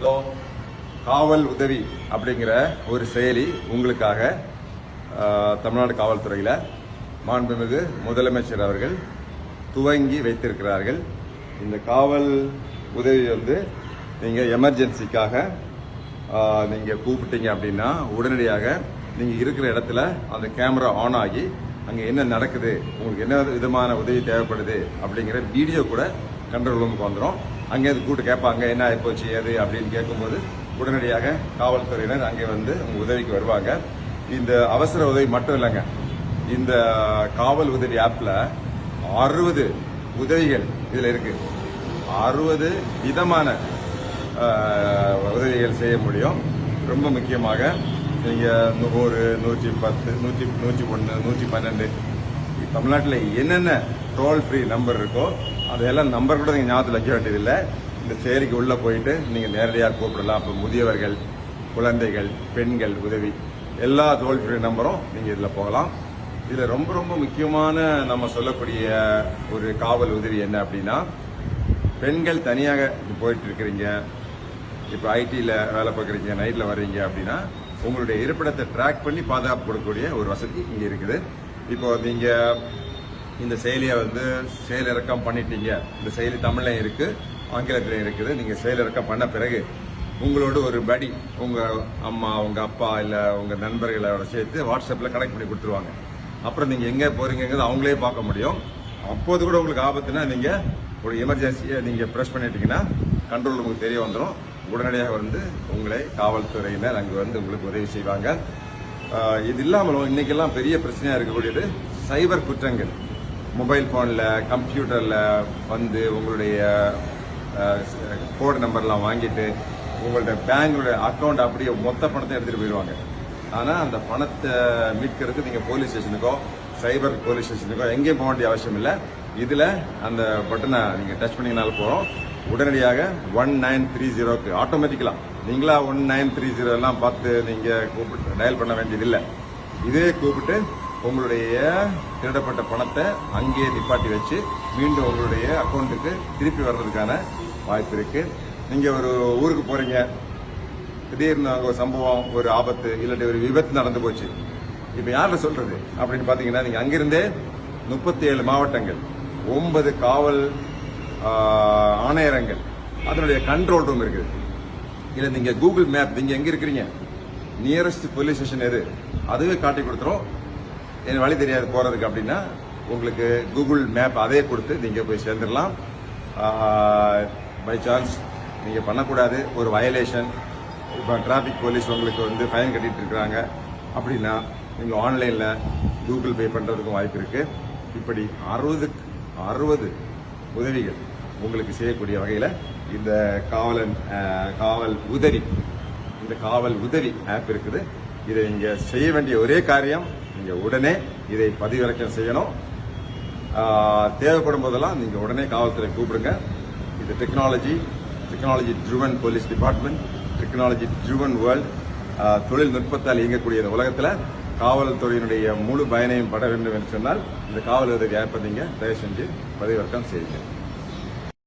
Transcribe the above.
Hello காவல் உதவி அப்படிங்கிற ஒரு செயலி உங்களுக்காக தமிழ்நாடு காவல்துறையில் மாண்புமிகு முதலமைச்சர் அவர்கள் துவங்கி வைத்திருக்கிறார்கள். இந்த காவல் உதவி வந்து நீங்கள் எமர்ஜென்சிக்காக நீங்கள் கூப்பிட்டீங்க அப்படின்னா உடனடியாக நீங்கள் இருக்கிற இடத்துல அந்த கேமரா ஆன் ஆகி அங்கே என்ன நடக்குது உங்களுக்கு என்ன விதமான உதவி தேவைப்படுது அப்படிங்கிற வீடியோ கூட கண்ட்ரோல் ரூமுக்கு வந்துடும் அங்கே கூட்டு கேட்பாங்க என்ன ஆகிப்போச்சு ஏது அப்படின்னு கேட்கும்போது உடனடியாக காவல்துறையினர் அங்கே வந்து உங்கள் உதவிக்கு வருவாங்க. இந்த அவசர உதவி மட்டும் இல்லைங்க. இந்த காவல் உதவி ஆப்பில் அறுபது உதவிகள் இதில் இருக்கு. அறுபது விதமான உதவிகள் செய்ய முடியும். ரொம்ப முக்கியமாக நீங்கள் நூறு நூற்றி பத்து நூற்றி நூற்றி ஒன்று நூற்றி பன்னெண்டு தமிழ்நாட்டில் என்னென்ன டோல் ஃப்ரீ நம்பர் இருக்கோ அதெல்லாம் நம்பர் கூட நீங்கள் ஞாபகத்தில் வைக்க வேண்டியதில்லை. இந்த செயலிக்கு உள்ளே போயிட்டு நீங்கள் நேரடியாக கூப்பிடலாம். அப்போ முதியவர்கள் குழந்தைகள் பெண்கள் உதவி எல்லா டோல் ஃப்ரீ நம்பரும் நீங்கள் இதில் போகலாம். இதில் ரொம்ப ரொம்ப முக்கியமான நம்ம சொல்லக்கூடிய ஒரு காவல் உதவி என்ன அப்படின்னா பெண்கள் தனியாக போயிட்டு இருக்கிறீங்க. இப்போ ஐடியில் வேலை பார்க்குறீங்க நைட்டில் வர்றீங்க அப்படின்னா உங்களுடைய இருப்பிடத்தை ட்ராக் பண்ணி பாதுகாப்பு கொடுக்கக்கூடிய ஒரு வசதி இங்கே இருக்குது. இப்போ நீங்கள் இந்த செயலியை வந்து செயலிறக்கம் பண்ணிட்டீங்க. இந்த செயலி தமிழ்லையும் இருக்குது ஆங்கிலத்திலையும் இருக்குது. நீங்கள் செயலிறக்கம் பண்ண பிறகு உங்களோட ஒரு படி உங்கள் அம்மா உங்கள் அப்பா இல்லை உங்கள் நண்பர்களோட சேர்த்து வாட்ஸ்அப்பில் கனெக்ட் பண்ணி கொடுத்துருவாங்க. அப்புறம் நீங்கள் எங்கே போகிறீங்கிறது அவங்களே பார்க்க முடியும். அப்போது கூட உங்களுக்கு ஆபத்துனா நீங்கள் ஒரு எமர்ஜென்சியை நீங்கள் ப்ரெஸ் பண்ணிட்டீங்கன்னா கண்ட்ரோல் உங்களுக்கு தெரிய வந்துடும் உடனடியாக வந்து உங்களை காவல்துறையினர் அங்கே வந்து உங்களுக்கு உதவி செய்வாங்க. இது இல்லாமலும் இன்னைக்கெல்லாம் பெரிய பிரச்சனையாக இருக்கக்கூடியது சைபர் குற்றங்கள். மொபைல் ஃபோனில் கம்ப்யூட்டரில் வந்து உங்களுடைய கோடு நம்பர்லாம் வாங்கிட்டு உங்களோட பேங்கோட அக்கௌண்ட் அப்படியே மொத்த பணத்தை எடுத்துகிட்டு போயிடுவாங்க. ஆனால் அந்த பணத்தை மீட்கிறதுக்கு நீங்கள் போலீஸ் ஸ்டேஷனுக்கோ சைபர் போலீஸ் ஸ்டேஷனுக்கோ எங்கேயும் போக வேண்டிய அவசியம் இல்லை. இதில் அந்த பட்டனை நீங்கள் டச் பண்ணிங்கனால போகிறோம் உடனடியாக ஒன் நைன் த்ரீ ஜீரோக்கு ஆட்டோமேட்டிக்கலாம் நீங்களா ஒன் நைன் த்ரீ ஜீரோ எல்லாம் பார்த்து நீங்கள் கூப்பிட்டு டயல் பண்ண வேண்டியதில்லை. இதே கூப்பிட்டு உங்களுடைய திருடப்பட்ட பணத்தை அங்கேயே நிப்பாட்டி வச்சு மீண்டும் உங்களுடைய அக்கௌண்ட்டுக்கு திருப்பி வர்றதுக்கான வாய்ப்பு இருக்கு. நீங்கள் ஒரு ஊருக்கு போகிறீங்க திடீர்னு அங்கே ஒரு சம்பவம் ஒரு ஆபத்து இல்லாட்டி ஒரு விபத்து நடந்து போச்சு. இப்போ யார்கிட்ட சொல்கிறது அப்படின்னு பார்த்தீங்கன்னா நீங்கள் அங்கிருந்தே முப்பத்தி ஏழு மாவட்டங்கள் ஒன்பது காவல் ஆணையரங்கள் அதனுடைய கண்ட்ரோல் ரூம் இருக்குது. இல்லை நீங்கள் கூகுள் மேப் நீங்கள் எங்கே இருக்கிறீங்க? நியரஸ்ட் போலீஸ் ஸ்டேஷன் எது? அதுவே காட்டி கொடுத்துரும். எனக்கு வழி தெரியாது போகிறதுக்கு அப்படின்னா உங்களுக்கு கூகுள் மேப் அதே கொடுத்து நீங்கள் போய் சேர்ந்துடலாம். பை சான்ஸ் நீங்கள் பண்ணக்கூடாது. ஒரு வயலேஷன் இப்போ டிராஃபிக் போலீஸ் உங்களுக்கு வந்து ஃபைன் கட்டிட்டு இருக்கிறாங்க அப்படின்னா நீங்கள் ஆன்லைனில் கூகுள் பே பண்ணுறதுக்கும் வாய்ப்பு இருக்குது இப்படி அறுபதுக்கு அறுபது உதவிகள் உங்களுக்கு செய்யக்கூடிய வகையில் இந்த காவலன் காவல் உதவி இந்த காவல் உதவி ஆப் இருக்குது. இதை இங்கே செய்ய வேண்டிய ஒரே காரியம் நீங்கள் உடனே இதை பதிவிறக்கம் செய்யணும். தேவைப்படும் போதெல்லாம் நீங்கள் உடனே காவல்துறை கூப்பிடுங்க. இது technology technology driven police department technology driven world தொழில்நுட்பத்தால் இயங்கக்கூடிய இந்த உலகத்தில் காவல்துறையினுடைய முழு பயனையும் பட வேண்டும் என்று சொன்னால் இந்த காவல் உதவி ஆப்பை நீங்கள் தயவு செஞ்சு பதிவிறக்கம் செய்யுங்க.